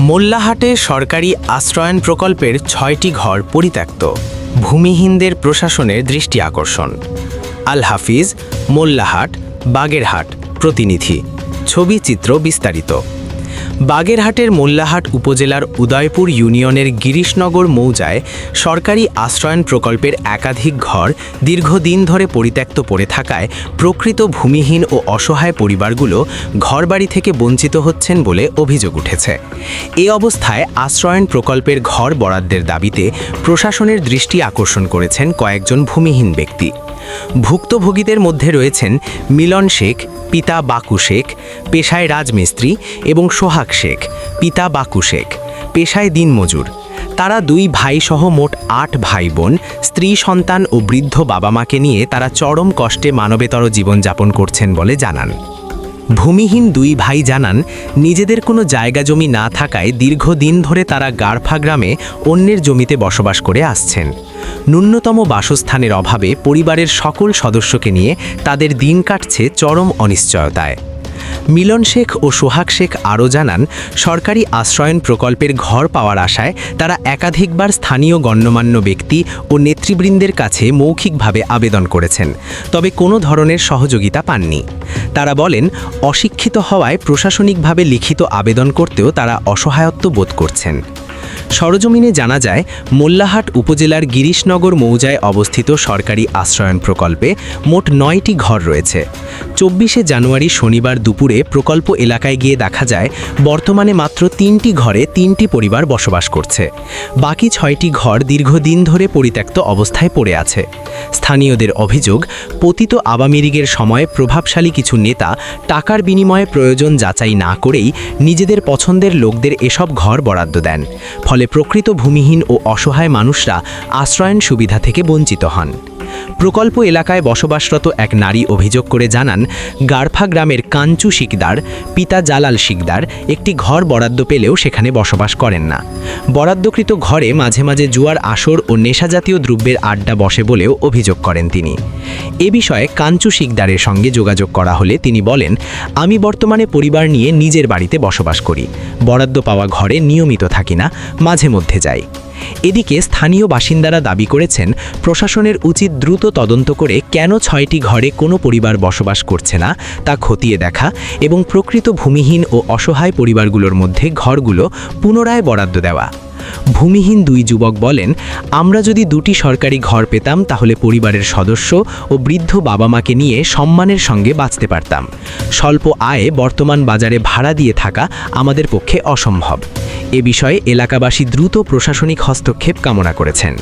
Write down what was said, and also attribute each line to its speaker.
Speaker 1: মোল্লাহাটে সরকারি আশ্রয়ন প্রকল্পের ছয়টি ঘর পরিত্যক্ত। ভূমিহীনদের প্রশাসনের দৃষ্টি আকর্ষণ। আল হাফিজ, মোল্লাহাট, বাগেরহাট প্রতিনিধি। ছবি চিত্র বিস্তারিত। বাগেরহাটের মোল্লাহাট উপজেলার উদয়পুর ইউনিয়নের গিরিশনগর মৌজায় সরকারি আশ্রয়ন প্রকল্পের একাধিক ঘর দীর্ঘদিন ধরে পরিত্যক্ত পড়ে থাকায় প্রকৃত ভূমিহীন ও অসহায় পরিবারগুলো ঘরবাড়ি থেকে বঞ্চিত হচ্ছেন বলে অভিযোগ উঠেছে। এ অবস্থায় আশ্রয়ন প্রকল্পের ঘর বরাদ্দের দাবিতে প্রশাসনের দৃষ্টি আকর্ষণ করেছেন কয়েকজন ভূমিহীন ব্যক্তি। ভুক্তভোগীদের মধ্যে রয়েছেন মিলন শেখ, পিতা বাকু শেখ, পেশায় রাজমিস্ত্রি এবং সোহাগ শেখ, পিতা বাকু শেখ, পেশায় দিনমজুর। তারা দুই ভাইসহ মোট আট ভাই বোন স্ত্রী, সন্তান ও বৃদ্ধ বাবা মাকে নিয়ে তারা চরম কষ্টে মানবেতর জীবনযাপন করছেন বলে জানান। ভূমিহীন দুই ভাই জানান, নিজেদের কোনো জায়গা জমি না থাকায় দীর্ঘদিন ধরে তারা গারফা গ্রামে অন্যের জমিতে বসবাস করে আসছেন। ন্যূনতম বাসস্থানের অভাবে পরিবারের সকল সদস্যকে নিয়ে তাদের দিন কাটছে চরম অনিশ্চয়তায়। মিলন শেখ ও সোহাগ শেখ আরও জানান, সরকারি আশ্রয়ন প্রকল্পের ঘর পাওয়ার আশায় তারা একাধিকবার স্থানীয় গণ্যমান্য ব্যক্তি ও নেতৃবৃন্দের কাছে মৌখিকভাবে আবেদন করেছেন, তবে কোনো ধরনের সহযোগিতা পাননি। তারা বলেন, অশিক্ষিত হওয়ায় প্রশাসনিকভাবে লিখিত আবেদন করতেও তারা অসহায়ত্ব বোধ করছেন। সরজমিনে জানা যায়, মোল্লাহাট উপজেলার গিরিশনগর মৌজায় অবস্থিত সরকারি আশ্রয়ন প্রকল্পে মোট নয়টি ঘর রয়েছে। চব্বিশে জানুয়ারি শনিবার দুপুরে প্রকল্প এলাকায় গিয়ে দেখা যায়, বর্তমানে মাত্র তিনটি ঘরে তিনটি পরিবার বসবাস করছে। বাকি ছয়টি ঘর দীর্ঘদিন ধরে পরিত্যক্ত অবস্থায় পড়ে আছে। স্থানীয়দের অভিযোগ, পতিত আওয়ামী লীগের সময় প্রভাবশালী কিছু নেতা টাকার বিনিময়ে প্রয়োজন যাচাই না করেই নিজেদের পছন্দের লোকদের এসব ঘর বরাদ্দ দেন। ফলে প্রকৃত ভূমিহীন ও অসহায় মানুষরা আশ্রয়ন সুবিধা থেকে বঞ্চিত হন। প্রকল্প এলাকায় বসবাসরত এক নারী অভিযোগ করে জানান গারফা গ্রামের কাঞ্চু শিকদার, পিতা জালাল শিকদার একটি ঘর বরাদ্দ পেলেও সেখানে বসবাস করেন না। বরাদ্দকৃত ঘরে মাঝে মাঝে জুয়ার আসর ও নেশাজাতীয় দ্রব্যের আড্ডা বসে বলেও অভিযোগ করেন তিনি। এ বিষয়ে কাঞ্চু শিকদারের সঙ্গে যোগাযোগ করা হলে তিনি বলেন, আমি বর্তমানে পরিবার নিয়ে নিজের বাড়িতে বসবাস করি। বরাদ্দ পাওয়া ঘরে নিয়মিত থাকি না, মাঝে মধ্যে যাই। এদিকে স্থানীয় বাসিন্দারা দাবি করেছেন, প্রশাসনের উচিত দ্রুত তদন্ত করে কেন ছয়টি ঘরে কোনো পরিবার বসবাস করছে না তা খতিয়ে দেখা এবং প্রকৃত ভূমিহীন ও অসহায় পরিবারগুলোর মধ্যে ঘরগুলো পুনরায় বরাদ্দ দেওয়া। ভূমিহীন দুই যুবক বলেন, আমরা যদি দুটি সরকারি ঘর পেতাম, তাহলে পরিবারের সদস্য ও বৃদ্ধ বাবা মাকে নিয়ে সম্মানের সঙ্গে বাঁচতে পারতাম। স্বল্প আয়ে বর্তমান বাজারে ভাড়া দিয়ে থাকা আমাদের পক্ষে অসম্ভব। এ বিষয়ে এলাকাবাসী দ্রুত প্রশাসনিক হস্তক্ষেপ কামনা করেছেন।